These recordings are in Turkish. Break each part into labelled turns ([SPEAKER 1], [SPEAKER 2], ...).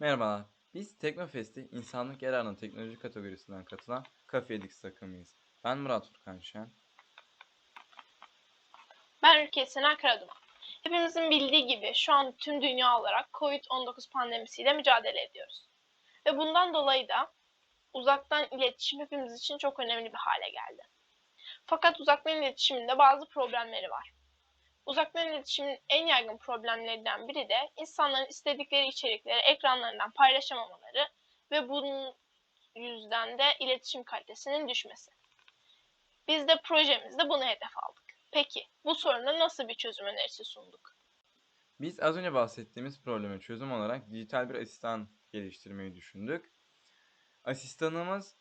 [SPEAKER 1] Merhabalar. Biz Teknofest'te insanlık yararına teknoloji kategorisinden katılan Cafe Edix takımıyız. Ben Murat Furkan Şen.
[SPEAKER 2] Ben Ülke Sena Karaduman. Hepimizin bildiği gibi şu an tüm dünya olarak COVID-19 pandemisiyle mücadele ediyoruz. Ve bundan dolayı da uzaktan iletişim hepimiz için çok önemli bir hale geldi. Fakat uzaktan iletişiminde bazı problemleri var. Uzaktan iletişimin en yaygın problemlerinden biri de insanların istedikleri içerikleri ekranlarından paylaşamamaları ve bunun yüzden de iletişim kalitesinin düşmesi. Biz de projemizde bunu hedef aldık. Peki bu soruna nasıl bir çözüm önerisi sunduk?
[SPEAKER 1] Biz az önce bahsettiğimiz probleme çözüm olarak dijital bir asistan geliştirmeyi düşündük. Asistanımız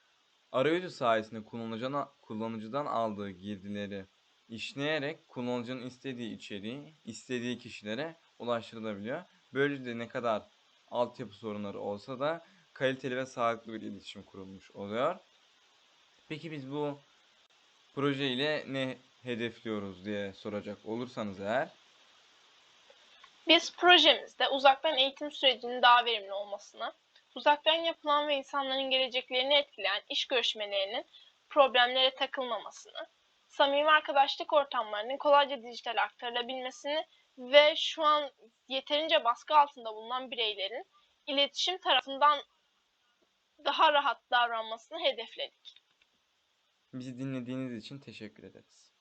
[SPEAKER 1] arayüzü sayesinde kullanıcıdan, kullanıcıdan aldığı girdileri işleyerek kullanıcının istediği içeriği istediği kişilere ulaştırılabiliyor. Böylece ne kadar altyapı sorunları olsa da kaliteli ve sağlıklı bir iletişim kurulmuş oluyor. Peki biz bu proje ile ne hedefliyoruz diye soracak olursanız eğer
[SPEAKER 2] Biz projemizde uzaktan eğitim sürecinin daha verimli olmasını, uzaktan yapılan ve insanların geleceklerini etkileyen iş görüşmelerinin problemlere takılmamasını, samimi arkadaşlık ortamlarının kolayca dijital aktarılabilmesini ve şu an yeterince baskı altında bulunan bireylerin iletişim tarafından daha rahat davranmasını hedefledik.
[SPEAKER 1] bizi dinlediğiniz için teşekkür ederiz.